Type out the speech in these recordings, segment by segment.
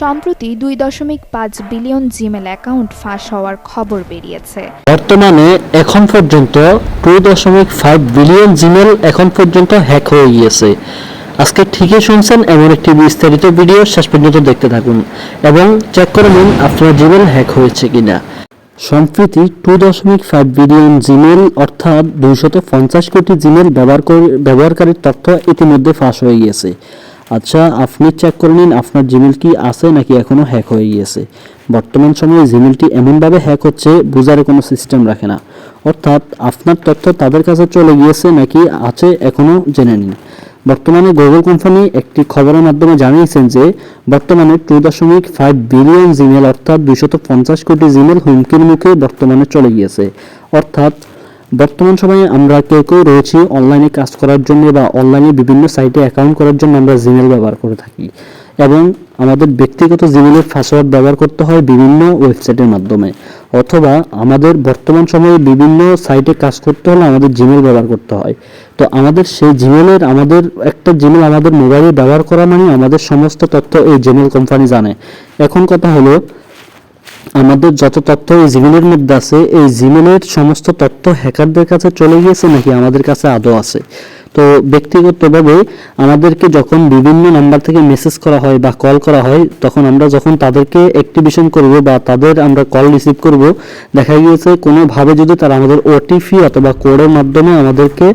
সম্প্রতি দুই দশমিক পাঁচ বিলিয়ন জিমেল অ্যাকাউন্ট ফাঁস হওয়ার খবর বেরিয়েছে। বর্তমানে এখন পর্যন্ত টু দশমিক ফাইভ বিলিয়ন জিমেল এখন পর্যন্ত হ্যাক হয়ে গিয়েছে। আজকে ঠিকই শুনছেন এমন একটি বিস্তারিত ভিডিও, শেষ পর্যন্ত দেখতে থাকুন এবং চেক করে নিন আপনার জিমেল হ্যাক হয়েছে কিনা। সম্প্রতি টু দশমিক ফাইভ বিলিয়ন জিমেল অর্থাৎ দুইশত পঞ্চাশ কোটি জিমেল ব্যবহার করে ব্যবহারকারীর তথ্য ইতিমধ্যে ফাঁস হয়ে গিয়েছে। আচ্ছা আপনি চেক করে নিন আপনার জিমেল কি আছে নাকি এখনও হ্যাক হয়ে গিয়েছে। বর্তমান সময়ে জিমেলটি এমনভাবে হ্যাক হচ্ছে, বোঝার কোনো সিস্টেম রাখে না। অর্থাৎ আপনার তথ্য তাদের কাছে চলে গিয়েছে নাকি আছে এখনও জেনে নিন। বর্তমানে গুগল কোম্পানি একটি খবরের মাধ্যমে জানিয়েছেন যে, বর্তমানে টু দশমিক ফাইভ বিলিয়ন জিমেল অর্থাৎ দুইশত পঞ্চাশ কোটি জিমেল হুমকির মুখে বর্তমানে চলে গিয়েছে। অর্থাৎ বর্তমান সময়ে আমরা কেউ কেউ রয়েছি অনলাইনে কাজ করার জন্য বা অনলাইনে বিভিন্ন সাইটে অ্যাকাউন্ট করার জন্য আমরা জিমেল ব্যবহার করে থাকি। এবং আমাদের ব্যক্তিগত জিমেলের পাসওয়ার্ড ব্যবহার করতে হয় বিভিন্ন ওয়েবসাইটের মাধ্যমে। অথবা আমাদের বর্তমান সময়ে বিভিন্ন সাইটে কাজ করতে হলে আমাদের জিমেল ব্যবহার করতে হয়। তো আমাদের সেই জিমেলের আমাদের একটা জিমেল আমাদের মোবাইলে ব্যবহার করা মানে আমাদের সমস্ত তথ্য এই জিমেল কোম্পানি জানে। এখন কথা হলো আমাদের যত তথ্য এই জিমেলের মধ্যে আছে, এই জিমেলের সমস্ত তথ্য হ্যাকারদের কাছে চলে গিয়েছে নাকি আমাদের কাছে আদৌ আছে? তো ব্যক্তিগতভাবে আমাদেরকে যখন বিভিন্ন নাম্বার থেকে মেসেজ করা হয় বা কল করা হয়, তখন আমরা যখন তাদেরকে অ্যাক্টিভেশন করব বা তাদের আমরা কল রিসিভ করব, দেখা গিয়েছে কোনোভাবে যদি তারা আমাদের ওটিপি অথবা কোডের মাধ্যমে আমাদেরকে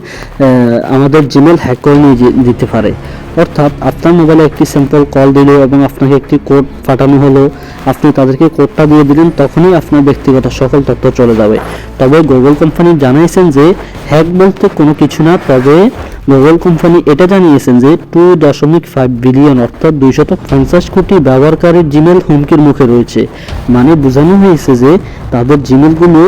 আমাদের জিমেল হ্যাক করে নিয়ে দিতে পারে। অর্থাৎ আপনার মোবাইলে একটি স্যাম্পল কল দিল এবং আপনাকে একটি কোড পাঠানো হলো, আপনি তাদেরকে কোডটা দিয়ে দিলেন, তখনই আপনার ব্যক্তিগত সকল তথ্য চলে যাবে। তবে গুগল কোম্পানি জানিয়েছেন যে হ্যাক বলতে কোনো কিছু না, তবে গুগল কোম্পানি এটা জানিয়েছেন যে টু দশমিক ফাইভ বিলিয়ন, অর্থাৎ দুইশত পঞ্চাশ কোটি ব্যবহারকারীর জিমেল হুমকির মুখে রয়েছে। মানে বোঝানো হয়েছে যে তাদের জিমেলগুলো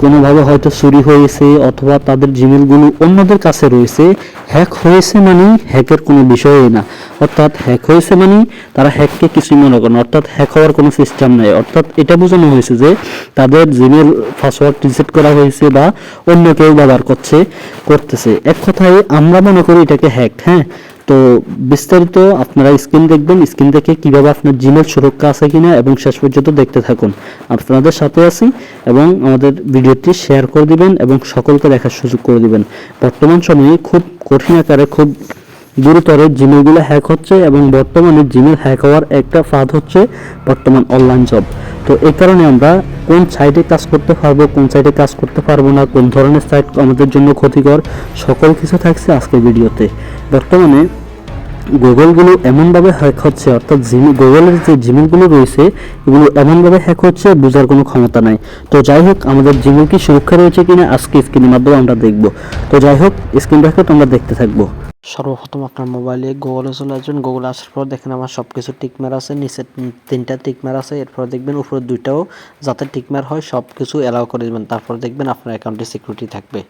কোনোভাবে হয়তো চুরি হয়েছে অথবা তাদের জিমেলগুলো অন্যদের কাছে রয়েছে। হ্যাক হয়েছে মানে হ্যাকের কোনো বিষয়ই না। অর্থাৎ হ্যাক হয়েছে মানে তারা হ্যাককে কিছুই মনে করে অর্থাৎ হ্যাক হওয়ার কোনো সিস্টেম নেই। অর্থাৎ এটা বোঝানো হয়েছে যে তাদের জিমেল পাসওয়ার্ড রিসেট করা হয়েছে বা অন্য কেউ ব্যবহার করছে, করতেছে। এক কথায় আমরা মনে করি এটাকে হ্যাক হ্যাঁ? তো বিস্তারিত আপনারা স্ক্রিন দেখবেন স্ক্রিন দেখে কীভাবে আপনার জিমেল সুরক্ষা আছে কিনা এবং শেষ পর্যন্ত দেখতে থাকুন। আপনাদের সাথে আছি এবং আমাদের ভিডিওটি শেয়ার করে দিবেন এবং সকলকে দেখার সুযোগ করে দিবেন। বর্তমান সময়ে খুব কঠিন আকারে, খুব গুরুতর জিমেলগুলো হ্যাক হচ্ছে এবং বর্তমানে জিমেল হ্যাক হওয়ার একটা ফাঁদ হচ্ছে বর্তমান অনলাইন জব তো এই কারণে আমরা কোন সাইডে কাজ করতে পারব, কোন সাইডে কাজ করতে পারব না, কোন ধরনের সাইট আমাদের জন্য ক্ষতিকর, সকল কিছু থাকছে আজকের ভিডিওতে বর্তমানে গুগলগুলো এমনভাবে হ্যাক হচ্ছে, অর্থাৎ জিমি, গুগলের যে জিমেলগুলো রয়েছে, এগুলো এমনভাবে হ্যাক হচ্ছে, বোঝার কোনো ক্ষমতা নাই। তো যাই হোক, আমাদের জিমেল কি সুরক্ষা রয়েছে কিনা, আজকে স্ক্রিনের মাধ্যমে আমরা দেখব। তো যাই হোক, স্ক্রিন রেখে তোমরা দেখতে থাকব। সর্বপ্রথম আপনার মোবাইলে গুগলে চলে আসবেন, গুগলে আসার পর দেখেন আমার সব কিছু টিকমার আছে, নিচে তিনটা টিকমার আছে, এরপর দেখবেন উপরে দুইটাও যাতে টিকমার হয় সব কিছু অ্যালাউ করে দেবেন, তারপর দেখবেন আপনার অ্যাকাউন্টে সিকিউরিটি থাকবে।